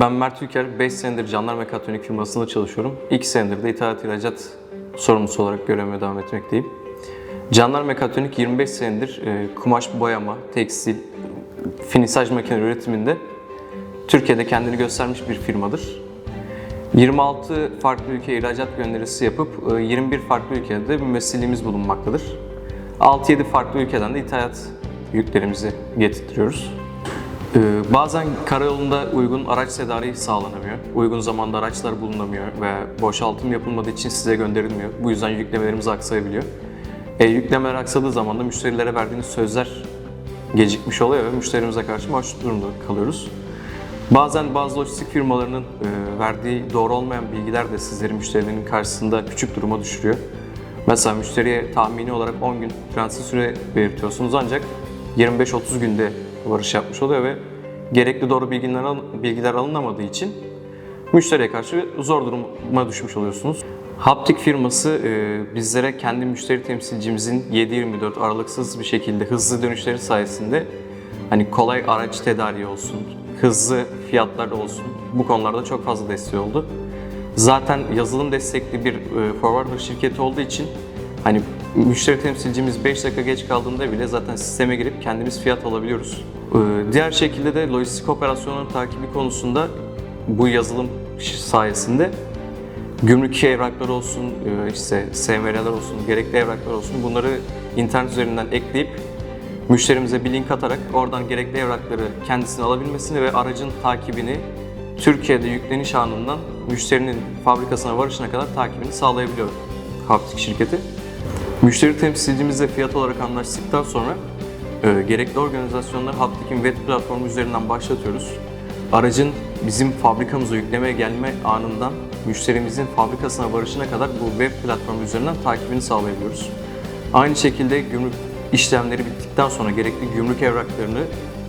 Ben Mert Ülker, 5 senedir Canlar Mekatronik firmasında çalışıyorum. 2 senedir de ithalat ihracat sorumlusu olarak görevime devam etmekteyim. Canlar Mekatronik 25 senedir e, kumaş boyama, tekstil, finisaj makine üretiminde Türkiye'de kendini göstermiş bir firmadır. 26 farklı ülkeye ihracat gönderisi yapıp e, 21 farklı ülkede de mümessilliğimiz bulunmaktadır. 6-7 farklı ülkeden de ithalat yüklerimizi getirtiyoruz. Ee, Bazen karayolunda uygun araç tedariği sağlanamıyor. Uygun zamanda araçlar bulunamıyor ve boşaltım yapılmadığı için size gönderilmiyor. Bu yüzden yüklemelerimiz aksayabiliyor. E, yüklemeler aksadığı zaman da müşterilere verdiğiniz sözler gecikmiş oluyor ve müşterimize karşı mahcup durumda kalıyoruz. Bazen bazı lojistik firmalarının e, verdiği doğru olmayan bilgiler de sizleri müşterilerin karşısında küçük duruma düşürüyor. Mesela müşteriye tahmini olarak 10 gün transit süre belirtiyorsunuz ancak 25-30 günde varış yapmış oluyor ve gerekli doğru bilgiler, al- bilgiler alınamadığı için müşteriye karşı zor duruma düşmüş oluyorsunuz. Haptik firması e, bizlere kendi müşteri temsilcimizin 7-24 aralıksız bir şekilde hızlı dönüşleri sayesinde hani kolay araç tedariği olsun, hızlı fiyatlar olsun bu konularda çok fazla desteği oldu. Zaten yazılım destekli bir e, forwarder şirketi olduğu için hani müşteri temsilcimiz 5 dakika geç kaldığında bile zaten sisteme girip kendimiz fiyat alabiliyoruz. E, Diğer şekilde de lojistik operasyonların takibi konusunda bu yazılım sayesinde gümrük evrakları olsun, e, işte SMR'ler olsun, gerekli evraklar olsun bunları internet üzerinden ekleyip müşterimize bir link atarak oradan gerekli evrakları kendisine alabilmesini ve aracın takibini Türkiye'de yükleniş anından müşterinin fabrikasına varışına kadar takibini sağlayabiliyor Haptik şirketi. Müşteri temsilcimizle fiyat olarak anlaştıktan sonra e, gerekli organizasyonları Haptik'in web platformu üzerinden başlatıyoruz. Aracın bizim fabrikamıza yüklemeye gelme anından müşterimizin fabrikasına varışına kadar bu web platformu üzerinden takibini sağlayabiliyoruz. Aynı şekilde gümrük işlemleri bittikten sonra gerekli gümrük evraklarını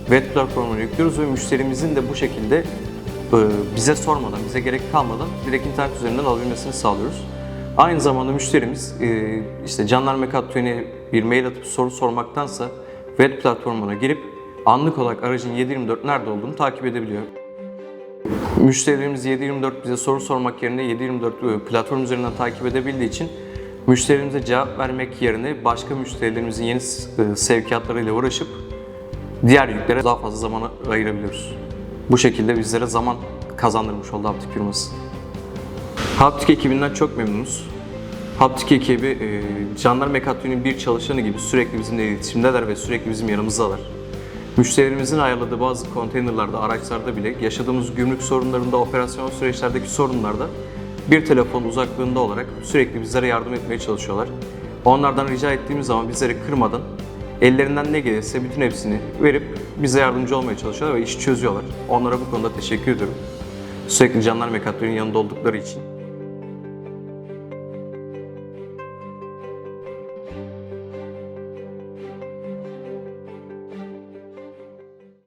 web platformuna yüklüyoruz ve müşterimizin de bu şekilde e, bize sormadan, bize gerek kalmadan direkt internet üzerinden alabilmesini sağlıyoruz. Aynı zamanda müşterimiz e, işte Canlar Mekatroni'ye bir mail atıp soru sormaktansa web platformuna girip anlık olarak aracın 724 nerede olduğunu takip edebiliyor. Müşterilerimiz 724 bize soru sormak yerine 724 e, platform üzerinden takip edebildiği için müşterilerimize cevap vermek yerine başka müşterilerimizin yeni e, sevkiyatlarıyla uğraşıp diğer yüklere daha fazla zaman ayırabiliyoruz. Bu şekilde bizlere zaman kazandırmış oldu Haptik firması. Haptik ekibinden çok memnunuz. Haptik ekibi e, Canlar Mekatroni'nin bir çalışanı gibi sürekli bizimle iletişimdeler ve sürekli bizim yanımızdalar. Müşterilerimizin ayarladığı bazı konteynerlarda, araçlarda bile yaşadığımız gümrük sorunlarında, operasyon süreçlerdeki sorunlarda bir telefon uzaklığında olarak sürekli bizlere yardım etmeye çalışıyorlar. Onlardan rica ettiğimiz zaman bizleri kırmadan ellerinden ne gelirse bütün hepsini verip bize yardımcı olmaya çalışıyorlar ve işi çözüyorlar. Onlara bu konuda teşekkür ediyorum. Sürekli Canlar Mekatroni'nin yanında oldukları için.